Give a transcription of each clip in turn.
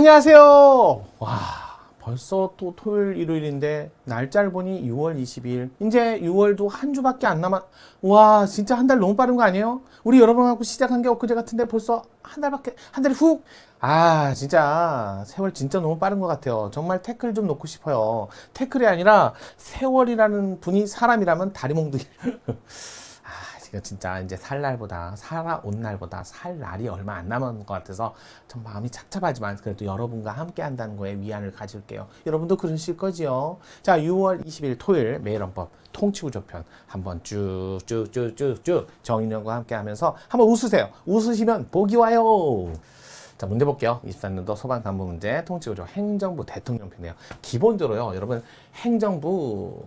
안녕하세요. 와, 벌써 또 토요일, 일요일인데 날짜를 보니 6월 22일. 이제 6월도 한 주밖에 안 남았. 와, 진짜 한 달 너무 빠른 거 아니에요? 우리 여러분하고 시작한 게 엊그제 같은데 벌써 한 달밖에 한 달이 훅. 아, 진짜 세월 진짜 너무 빠른 것 같아요. 정말 태클 좀 놓고 싶어요. 태클이 아니라 세월이라는 분이 사람이라면 다리 몽둥이. 아, 지금 진짜 이제 살 날보다 살아온 날보다 살 날이 얼마 안 남은 것 같아서 좀 마음이 착잡하지만 그래도 여러분과 함께 한다는 거에 위안을 가질게요. 여러분도 그러실 거지요? 자, 6월 20일 토요일 매일헌법 통치구조편 한번 쭉쭉쭉쭉쭉 정인영과 함께 하면서 한번 웃으세요. 웃으시면 복이 와요. 자, 문제 볼게요. 24년도 소방 간부 문제 통치구조 행정부 대통령 편이에요. 기본적으로요, 여러분 행정부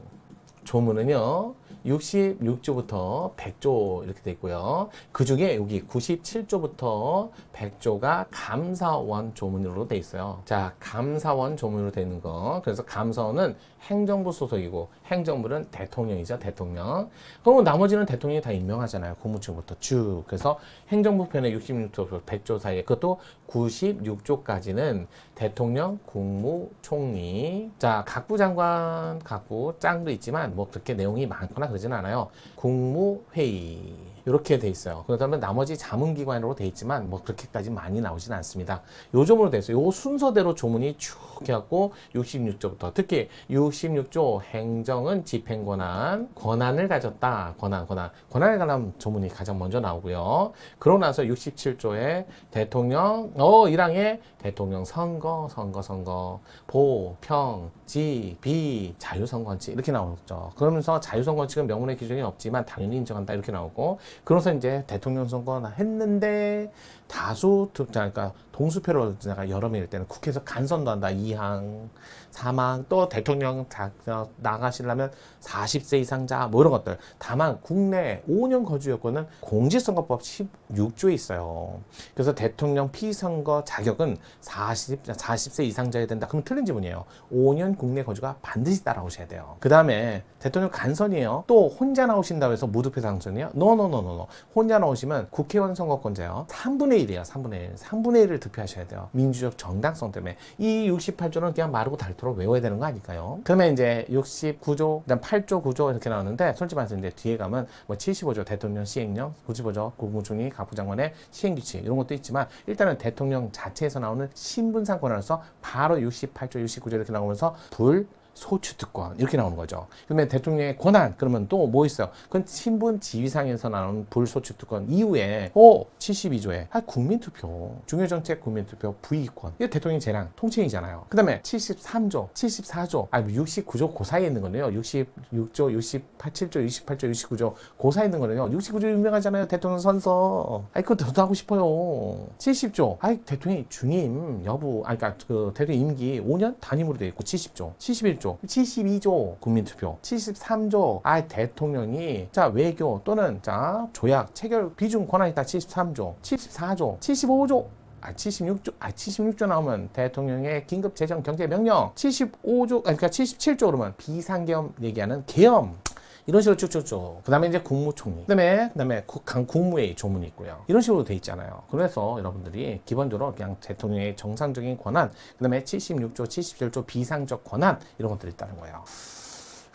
조문은요. 66조부터 100조 이렇게 돼 있고요. 그 중에 여기 97조부터 100조가 감사원 조문으로 돼 있어요. 자, 감사원 조문으로 돼 있는 거. 그래서 감사원은 행정부 소속이고 행정부는 대통령이죠, 대통령. 그럼 나머지는 대통령이 다 임명하잖아요. 국무층부터 쭉. 그래서 행정부 편의 66조, 100조 사이에 그것도 96조까지는 대통령, 국무 총리. 자, 각부 장관, 각부 짱도 있지만 뭐 그렇게 내용이 많거나 그러진 않아요. 국무회의. 이렇게 돼 있어요. 그렇다면 나머지 자문기관으로 돼 있지만 뭐 그렇게까지 많이 나오진 않습니다. 요 점으로 돼 있어요. 요 순서대로 조문이 쭉 해갖고 66조부터 특히 66조 행정은 집행권한 권한을 가졌다. 권한, 권한. 권한에 관한 조문이 가장 먼저 나오고요. 그러고 나서 67조에 대통령, 어, 1항에 대통령 선거, 선거, 선거, 보, 평, 지, 비, 자유선거원칙 이렇게 나오죠. 그러면서 자유선거원칙은 명문의 기준이 없지만 당연히 인정한다 이렇게 나오고 그래서 이제 대통령 선거나 했는데 다수 득자 그러니까 동수표로 내가 여러 명일 때는 국회에서 간선도 한다. 2항, 3항 또 대통령 자, 어, 나가시려면 40세 이상자 뭐 이런 것들. 다만 국내 5년 거주 여건은 공직선거법 16조에 있어요. 그래서 대통령 피선거 자격은 40, 40세 이상자여야 된다. 그럼 틀린 지문이에요. 5년 국내 거주가 반드시 따라오셔야 돼요. 그 다음에 대통령 간선이에요. 또 혼자 나오신다고 해서 무투표 당선이요? 노노노노노. 혼자 나오시면 국회의원 선거권자요. 3분의 1이에요. 3분의 1. 3분의 1을 득표하셔야 돼요. 민주적 정당성 때문에. 이 68조는 그냥 마르고 닳 도록 외워야 되는 거 아닐까요? 그러면 이제 69조, 그다음 8조, 9조 이렇게 나오는데 솔직히 말해서 이제 뒤에 가면 뭐 75조 대통령 시행령, 95조 국무총리, 각부장관의 시행규칙 이런 것도 있지만 일단은 대통령 자체에서 나오는 신분상 권한에서 바로 68조, 69조 이렇게 나오면서 불 소추 특권 이렇게 나오는 거죠. 그러면 대통령의 권한 그러면 또 뭐 있어요? 그건 신분 지위상에서 나오는 불소추 특권 이후에 어 72조에 아 국민투표 중요정책 국민투표 부의권 이게 대통령 재량 통칭이잖아요. 그다음에 73조 74조 아니 69조 그 사이에 있는 거는요. 66조 68조 68조 69조 그 사이에 있는 거는요. 69조 유명하잖아요. 대통령 선서 아이 그거 더 하고 싶어요. 70조 아이 대통령 중임 여부 아니 그러니까 그 대통령 임기 5년 단임으로 돼 있고 70조 71조 72조. 국민투표. 73조. 아 대통령이 자 외교 또는 자 조약 체결 비중 권한이 다 73조. 74조. 75조. 아, 76조, 아, 76조 나오면 대통령의 긴급 재정 경제 명령. 75조, 아니, 그러니까 77조 그러면 비상계엄 얘기하는 계엄. 이런 식으로 쭉쭉쭉. 그 다음에 이제 국무총리. 그 다음에, 그 다음에 국, 국무회의 조문이 있고요. 이런 식으로 돼 있잖아요. 그래서 여러분들이 기본적으로 그냥 대통령의 정상적인 권한, 그 다음에 76조, 77조 비상적 권한, 이런 것들이 있다는 거예요.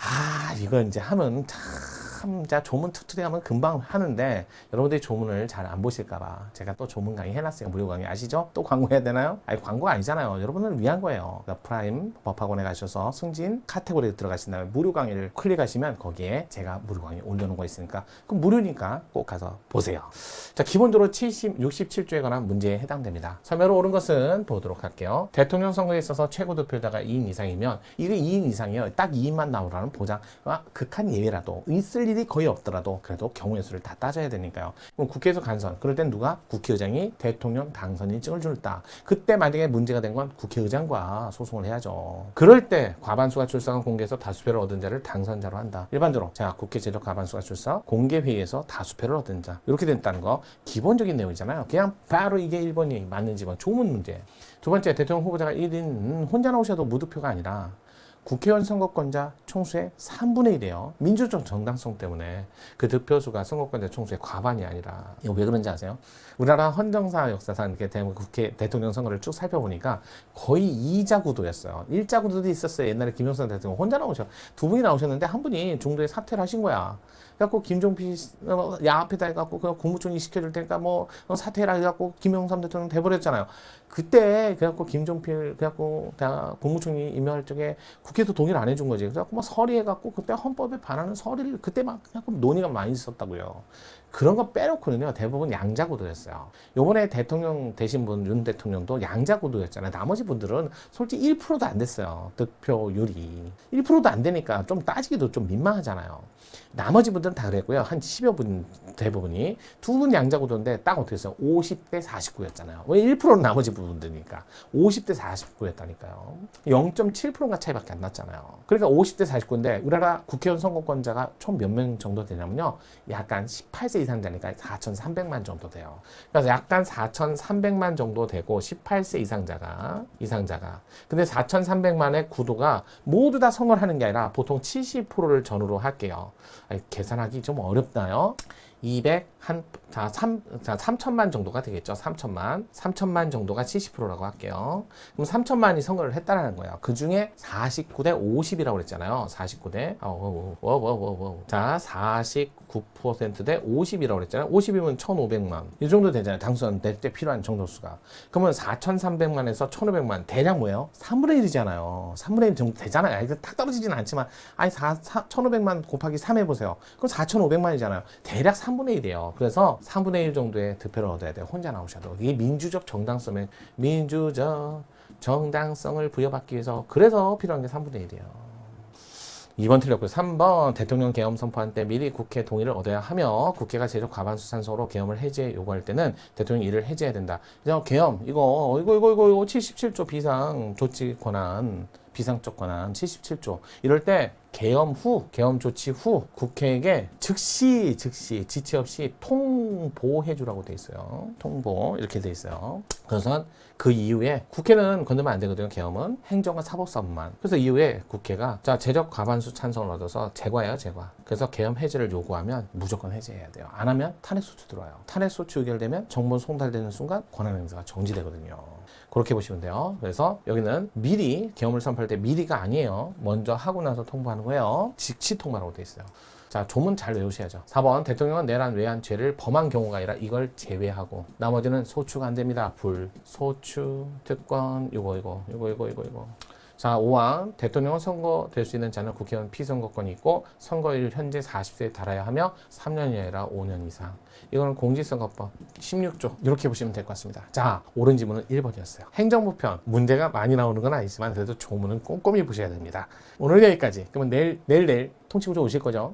아, 이거 이제 하면 참, 자, 조문 투투리 하면 금방 하는데, 여러분들이 조문을 잘 안 보실까봐 제가 또 조문 강의 해놨어요. 무료 강의 아시죠? 또 광고해야 되나요? 아니, 광고 아니잖아요. 여러분을 위한 거예요. 그러니까 프라임 법학원에 가셔서 승진 카테고리에 들어가신 다음에 무료 강의를 클릭하시면 거기에 제가 무료 강의 올려놓은 거 있으니까, 그럼 무료니까 꼭 가서 보세요. 자, 기본적으로 70, 67조에 관한 문제에 해당됩니다. 설명으로 옳은 것은 보도록 할게요. 대통령 선거에 있어서 최고 득표자가 2인 이상이면, 이게 2인 이상이에요. 딱 2인만 나오라는 보장, 아, 극한 예외라도, 있을 일이 거의 없더라도, 그래도 경우의 수를 다 따져야 되니까요. 그럼 국회에서 간선, 그럴 땐 누가? 국회의장이 대통령 당선 인증을 줄다. 그때 만약에 문제가 된 건 국회의장과 소송을 해야죠. 그럴 때 과반수가 출석한 공개에서 다수표를 얻은 자를 당선자로 한다. 일반적으로, 자, 국회 제적 과반수가 출석, 공개 회의에서 다수표를 얻은 자. 이렇게 됐다는 거, 기본적인 내용이잖아요. 그냥 바로 이게 1번이 맞는지 뭐 조문 문제. 두 번째, 대통령 후보자가 1인 혼자 나오셔도 무투표가 아니라 국회의원 선거권자 총수의 3분의 1이에요. 민주적 정당성 때문에 그 득표수가 선거권자 총수의 과반이 아니라 이거 왜 그런지 아세요? 우리나라 헌정사 역사상 이렇게 대한민국 국회 대통령 선거를 쭉 살펴보니까 거의 2자 구도였어요. 1자 구도도 있었어요. 옛날에 김영삼 대통령 혼자 나오셔. 두 분이 나오셨는데 한 분이 중도에 사퇴를 하신 거야. 그래갖고 김종필 어, 야합에다 해갖고 그냥 국무총리 시켜줄 테니까 뭐 어, 사퇴라 해갖고 김영삼 대통령 돼버렸잖아요. 그때 그래갖고 김종필 그래갖고 다 국무총리 임명할 적에 국회에서 동의를 안 해준 거지. 그래갖고 막 서리해갖고 그때 헌법에 반하는 서리를 그때 막 그냥 논의가 많이 있었다고요. 그런 거 빼놓고는요 대부분 양자 구도였어요. 요번에 대통령 되신 분 윤 대통령도 양자 구도였잖아요. 나머지 분들은 솔직히 1%도 안 됐어요. 득표율이 1%도 안 되니까 좀 따지기도 좀 민망하잖아요. 나머지 분들은 다 그랬고요. 한 10여 분 대부분이 두 분 양자 구도인데 딱 어떻게 했어요? 50대 49였잖아요. 왜 1%는 나머지 분들이니까 50대 49였다니까요. 0.7%가 차이밖에 안 났잖아요. 그러니까 50대 49인데 우리나라 국회의원 선거권자가 총 몇 명 정도 되냐면요. 약간 18세 이상자니까 4,300만 정도 돼요. 그래서 약간 4,300만 정도 되고 18세 이상자가 이상자가 근데 4,300만의 구도가 모두 다 선거를 하는 게 아니라 보통 70%를 전후로 할게요. 아니, 계산하기 좀 어렵나요? 200, 한, 자, 3, 자, 3천만 정도가 되겠죠. 3천만. 3천만 정도가 70%라고 할게요. 그럼 3천만이 선거를 했다라는 거예요. 그 중에 49대 50이라고 그랬잖아요. 49대. 어, 어. 자, 49%대 50이라고 그랬잖아요. 50이면 1,500만. 이 정도 되잖아요. 당선 될 때 필요한 정도수가. 그러면 4,300만에서 1,500만. 대략 뭐예요? 3분의 1이잖아요. 3분의 1 정도 되잖아요. 이거 딱 떨어지지는 않지만, 아니, 4, 4, 1,500만 곱하기 3 해보세요. 그럼 4,500만이잖아요. 대략 3 분의 1이에요. 그래서 3분의 1 정도의 득표를 얻어야 돼요. 혼자 나오셔도. 이게 민주적 정당성에, 민주적 정당성을 부여받기 위해서, 그래서 필요한 게 3분의 1이에요. 2번 틀렸고요. 3번 대통령 계엄 선포한 때 미리 국회 동의를 얻어야 하며 국회가 제적 과반수 찬성으로 계엄을 해제 요구할 때는 대통령이 이를 해제해야 된다. 계엄 이거 이거 이거, 이거 77조 비상 조치 권한 비상적 권한 77조. 이럴 때 계엄 후 계엄 조치 후 국회에게 즉시 즉시 지체 없이 통 보해 주라고 돼 있어요. 통보 이렇게 돼 있어요. 그래서 그 이후에 국회는 건들면 안 되거든요. 계엄은 행정과 사법사업만. 그래서 이후에 국회가 자 제적 과반수 찬성을 얻어서 제과예요, 제과. 그래서 계엄 해제를 요구하면 무조건 해제해야 돼요. 안 하면 탄핵 소추 들어와요. 탄핵 소추 의결되면 정권 송달되는 순간 권한 행사가 정지되거든요. 그렇게 보시면 돼요. 그래서 여기는 미리 계엄을 선포할 때 미리가 아니에요. 먼저 하고 나서 통보하는 거예요. 즉시 통보라고 돼 있어요. 자, 조문 잘 외우셔야죠. 4번 대통령은 내란 외환 죄를 범한 경우가 아니라 이걸 제외하고 나머지는 소추가 안 됩니다. 불, 소추, 특권, 요거 이거 요거 이거 이거 이거. 자, 5항 대통령은 선거될 수 있는 자는 국회의원 피선거권이 있고 선거일 현재 40세에 달아야 하며 3년이 아니라 5년 이상. 이거는 공직선거법 16조 이렇게 보시면 될 것 같습니다. 자, 옳은 지문은 1번이었어요. 행정부 편 문제가 많이 나오는 건 아니지만 그래도 조문은 꼼꼼히 보셔야 됩니다. 오늘 여기까지. 그러면 내일 내일 내일 통치구조 오실 거죠?